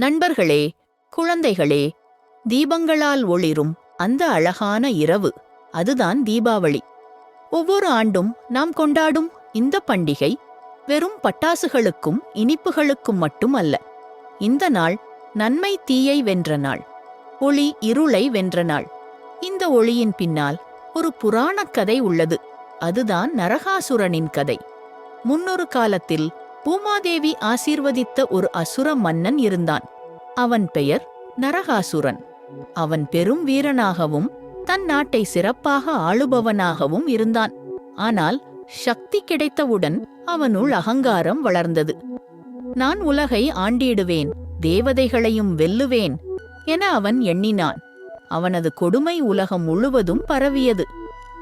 நண்பர்களே குழந்தைகளே தீபங்களால் ஒளிரும் அந்த அழகான இரவு. அதுதான் தீபாவளி. ஒவ்வொரு ஆண்டும் நாம் கொண்டாடும் இந்த பண்டிகை வெறும் பட்டாசுகளுக்கும் இனிப்புகளுக்கும் மட்டும் அல்ல இந்த நாள் நன்மை தீயை வென்ற நாள் ஒளி இருளை வென்ற நாள். இந்த ஒளியின் பின்னால் ஒரு புராணக் கதை உள்ளது. அதுதான் நரகாசுரனின் கதை. முன்னொரு காலத்தில் பூமாதேவி ஆசீர்வதித்த ஒரு அசுர மன்னன் இருந்தான். அவன் பெயர் நரகாசுரன். அவன் பெரும் வீரனாகவும் தன் நாட்டை சிறப்பாக ஆளுபவனாகவும் இருந்தான். ஆனால் சக்தி கிடைத்தவுடன் அவனுள் அகங்காரம் வளர்ந்தது. நான் உலகை ஆண்டிடுவேன் தேவதைகளையும் வெல்லுவேன் என அவன் எண்ணினான். அவனது கொடுமை உலகம் முழுவதும் பரவியது.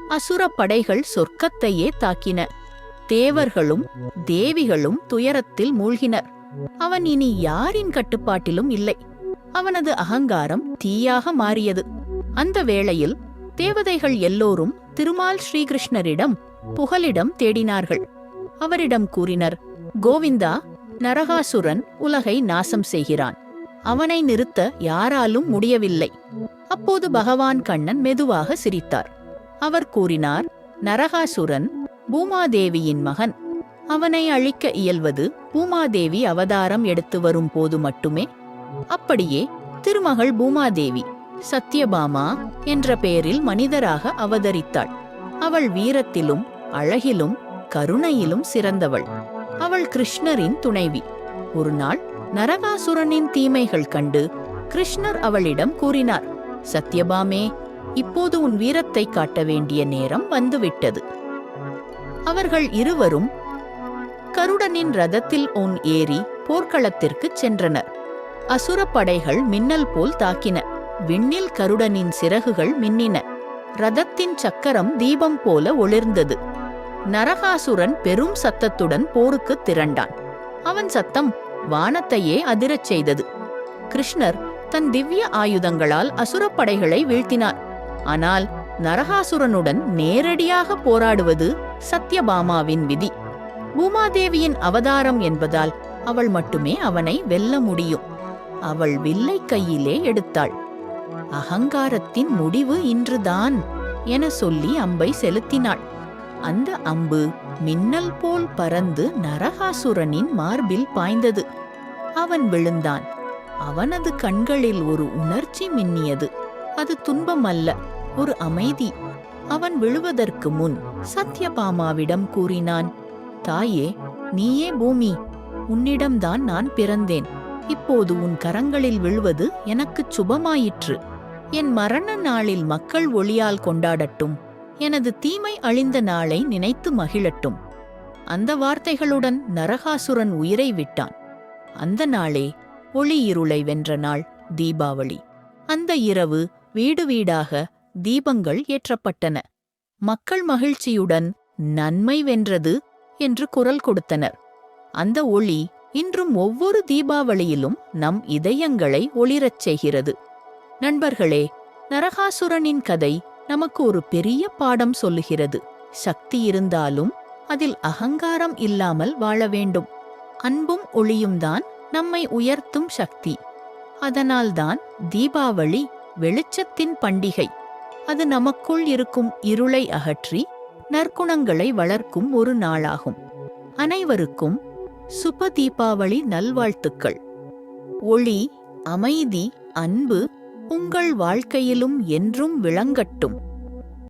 அசுரப் படைகள் சொர்க்கத்தையே தாக்கின. தேவர்களும் தேவிகளும் துயரத்தில் மூழ்கினர். அவன் இனி யாரின் கட்டுப்பாட்டிலும் இல்லை. அவனது அகங்காரம் தீயாக மாறியது. அந்த வேளையில் தேவதைகள் எல்லோரும் திருமால் ஸ்ரீகிருஷ்ணரிடம் புகலிடம் தேடினார்கள். அவரிடம் கூறினர் கோவிந்தா நரகாசுரன் உலகை நாசம் செய்கிறான். அவனை நிறுத்த யாராலும் முடியவில்லை. அப்போது பகவான் கண்ணன் மெதுவாக சிரித்தார். அவர் கூறினார் நரகாசுரன் பூமாதேவியின் மகன். அவனை அழிக்க இயல்வது பூமாதேவி அவதாரம் எடுத்து வரும் போது மட்டுமே. அப்படியே திருமகள் பூமாதேவி சத்யபாமா என்ற பெயரில் மனிதராக அவதரித்தாள். அவள் வீரத்திலும் அழகிலும் கருணையிலும் சிறந்தவள். அவள் கிருஷ்ணரின் துணைவி. ஒரு நாள் நரகாசுரனின் தீமைகள் கண்டு கிருஷ்ணர் அவளிடம் கூறினார் சத்யபாமே இப்போது உன் வீரத்தை காட்ட வேண்டிய நேரம் வந்துவிட்டது. அவர்கள் இருவரும் கருடனின் ரதத்தில் ஒன் ஏறி போர்க்களத்திற்குச் சென்றனர். அசுரப் படைகள் மின்னல் போல் தாக்கின. விண்ணில் கருடனின் சிறகுகள் மின்னின. ரதத்தின் சக்கரம் தீபம் போல ஒளிர்ந்தது. நரகாசுரன் பெரும் சத்தத்துடன் போருக்குத் திரண்டான். அவன் சத்தம் வானத்தையே அதிரச் செய்தது. கிருஷ்ணர் தன் திவ்ய ஆயுதங்களால் அசுரப் படைகளை வீழ்த்தினார். ஆனால் நரகாசுரனுடன் நேரடியாக போராடுவது சத்யபாமாவின் விதி. பூமாதேவியின் அவதாரம் என்பதால் அவள் மட்டுமே அவனை வெல்ல முடியும். அவள் வில்லை கையிலே எடுத்தாள். அகங்காரத்தின் முடிவு இன்றுதான் என சொல்லி அம்பை செலுத்தினாள். அந்த அம்பு மின்னல் போல் பறந்து நரகாசுரனின் மார்பில் பாய்ந்தது. அவன் விழுந்தான். அவனது கண்களில் ஒரு உணர்ச்சி மின்னியது. அது துன்பம் அல்ல ஒரு அமைதி. அவன் விழுவதற்கு முன் சத்யபாமாவிடம் கூறினான் தாயே நீயே பூமி. உன்னிடம்தான் நான் பிறந்தேன். இப்போது உன் கரங்களில் விழுவது எனக்குச் சுபமாயிற்று. என் மரண நாளில் மக்கள் ஒளியால் கொண்டாடட்டும். எனது தீமை அழிந்த நாளை நினைத்து மகிழட்டும். அந்த வார்த்தைகளுடன் நரகாசுரன் உயிரை விட்டான். அந்த நாளே ஒளி இருளை வென்ற நாள் தீபாவளி. அந்த இரவு வீடு வீடாக தீபங்கள் ஏற்றப்பட்டன. மக்கள் மகிழ்ச்சியுடன் நன்மை வென்றது என்று குரல் கொடுத்தனர். அந்த ஒளி இன்றும் ஒவ்வொரு தீபாவளியிலும் நம் இதயங்களை ஒளிரச் செய்கிறது. நண்பர்களே நரகாசுரனின் கதை நமக்கு ஒரு பெரிய பாடம் சொல்லுகிறது. சக்தி இருந்தாலும் அதில் அகங்காரம் இல்லாமல் வாழ வேண்டும். அன்பும் ஒளியும்தான் நம்மை உயர்த்தும் சக்தி. அதனால்தான் தீபாவளி வெளிச்சத்தின் பண்டிகை. அது நமக்குள் இருக்கும் இருளை அகற்றி நற்குணங்களை வளர்க்கும் ஒரு நாளாகும். அனைவருக்கும் சுப தீபாவளி நல்வாழ்த்துக்கள். ஒளி அமைதி அன்பு உங்கள் வாழ்க்கையிலும் என்றும் விளங்கட்டும்.